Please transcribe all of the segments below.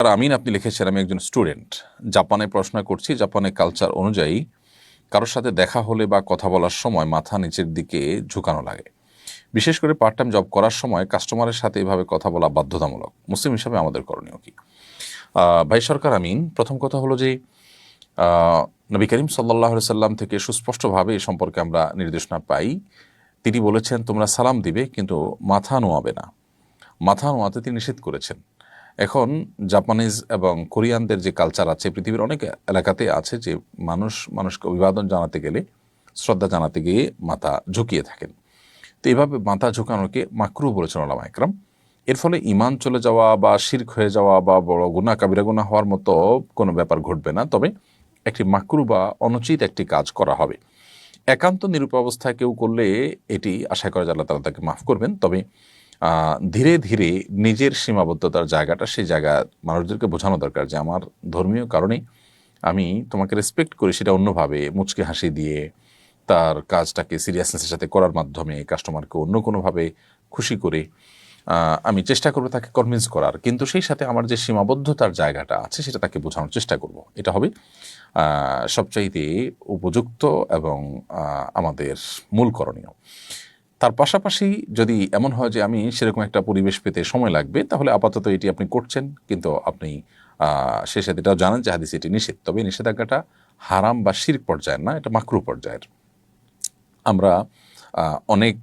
আর আমিন, আপনি লিখেছেন, আমি একজন স্টুডেন্ট। জাপানে পড়াশোনা করছি জাপানের কালচার অনুযায়ী কারোর সাথে দেখা হলে বা কথা বলার সময় মাথা নিচের দিকে ঝুঁকানো লাগে। বিশেষ করে পার্ট টাইম জব করার সময় কাস্টমারের সাথে এভাবে কথা বলা বাধ্যতামূলক। মুসলিম হিসাবে আমাদের করণীয় কি? ভাই সরকার, আমিন, প্রথম কথা হলো যে নবী করিম সাল্লাহ সাল্লাম থেকে সুস্পষ্টভাবে এ সম্পর্কে আমরা নির্দেশনা পাই। তিনি বলেছেন, তোমরা সালাম দিবে, কিন্তু মাথা নোয়াবে না। মাথা নোয়াতে তিনি নিষেধ করেছেন। এখন জাপানিজ এবং কোরিয়ানদের যে কালচার আছে, পৃথিবীর অনেক এলাকাতে আছে যে মানুষ, মানুষকে অভিবাদন জানাতে গেলে, শ্রদ্ধা জানাতে গিয়ে মাথা ঝুঁকিয়ে থাকেন। তো এইভাবে মাথা ঝুঁকানোকে মাকরু বলেছেন ওলামা একরাম। এর ফলে ইমান চলে যাওয়া বা শির্ক হয়ে যাওয়া বা বড় গুণা কাবিরা গুণা হওয়ার মতো কোনো ব্যাপার ঘটবে না। তবে একটি মাকরু বা অনুচিত একটি কাজ করা হবে। একান্ত নিরূপ অবস্থায় কেউ করলে এটি আশা করা যায় আল্লাহ তালা তাকে মাফ করবেন। তবে ধীরে ধীরে নিজের সীমাবদ্ধতার জায়গাটা, সেই জায়গা মানুষদেরকে বোঝানো দরকার যে আমার ধর্মীয় কারণে আমি তোমাকে রেসপেক্ট করি, সেটা অন্যভাবে মুচকে হাসি দিয়ে তার কাজটাকে সিরিয়াসনেসের সাথে করার মাধ্যমে কাস্টমারকে অন্য কোনোভাবে খুশি করে আমি চেষ্টা করব তাকে কনভিন্স করার। কিন্তু সেই সাথে আমার যে সীমাবদ্ধতার জায়গাটা আছে, সেটা তাকে বোঝানোর চেষ্টা করব। এটা হবে সবচাইতে উপযুক্ত এবং আমাদের মূল করণীয়। তার পাশাপাশি যদি এমন হয় যে আমি সেরকম একটা পরিবেশ পেতে সময় লাগবে, তাহলে আপাতত এটি আপনি করছেন, কিন্তু আপনি সাথে এটাও জানেন যে হাদিস এটি নিষেধ। তবে নিষেধাজ্ঞাটা হারাম বা শির পর্যায়ের না, এটা মাকরু পর্যায়ের। আমরা অনেক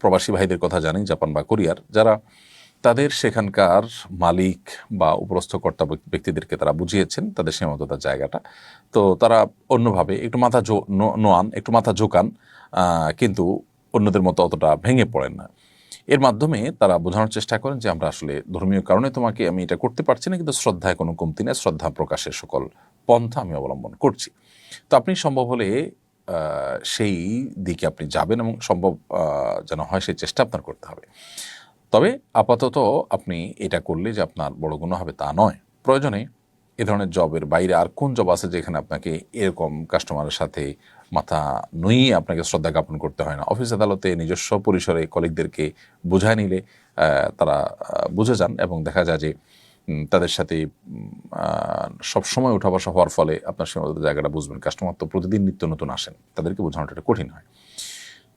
প্রবাসী ভাইদের কথা জানি, জাপান বা কোরিয়ার, যারা তাদের সেখানকার মালিক বা উপরস্থ কর্তা ব্যক্তিদেরকে তারা বুঝিয়েছেন, তাদের সীমাবদ্ধতার জায়গাটা। তো তারা অন্যভাবে একটু মাথা নোয়ান, একটু মাথা ঝোকান কিন্তু অন্যদের মতো অতটা ভেঙে পড়েন না। এর মাধ্যমে তারা বোঝানোর চেষ্টা করেন যে আমরা আসলে ধর্মীয় কারণে তোমাকে আমি এটা করতে পারছি না, কিন্তু শ্রদ্ধায় কোনো কমতি নেই, শ্রদ্ধা প্রকাশের সকল পন্থা আমি অবলম্বন করছি। তো আপনি সম্ভব হলে সেই দিকে আপনি যাবেন এবং সম্ভব যেন হয় সেই চেষ্টা আপনার করতে হবে। তবে আপাতত আপনি এটা করলে যে আপনার বড় গুণ হবে তা নয়। প্রয়োজনে এ ধরনের জবের বাইরে আর কোন জব আছে যেখানে আপনাকে এরকম কাস্টমারের সাথে মাথা নুইয়ে আপনাকে শ্রদ্ধা জ্ঞাপন করতে হয় না? অফিস আদালতে নিজস্ব পরিসরে কলিগদেরকে বোঝায় নিলে তারা বুঝে যান এবং দেখা যায় যে তাদের সাথে সব সময় উঠা বসা হওয়ার ফলে আপনার সীমাবদ্ধ জায়গাটা বুঝবেন। কাস্টমার তো প্রতিদিন নিত্য নতুন আসেন, তাদেরকে বোঝানোটা একটু কঠিন হয়।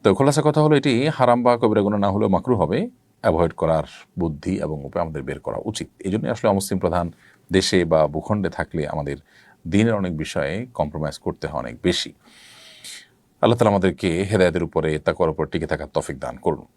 তো খোলাসা কথা হলো এটি, হারাম বা কবিরা গুণা না হলেও মাকরু হবে। অ্যাভয়েড করার বুদ্ধি এবং উপায় আমাদের বের করা উচিত। এই জন্যই আসলে অমুসলিম প্রধান দেশে বা ভূখণ্ডে থাকলে আমাদের দিনের অনেক বিষয়ে কম্প্রোমাইজ করতে হয় অনেক বেশি। আল্লাহ তালা আমাদেরকে হেদায়তের উপরে তাকর উপর টিকে থাকার তফিক দান করুন।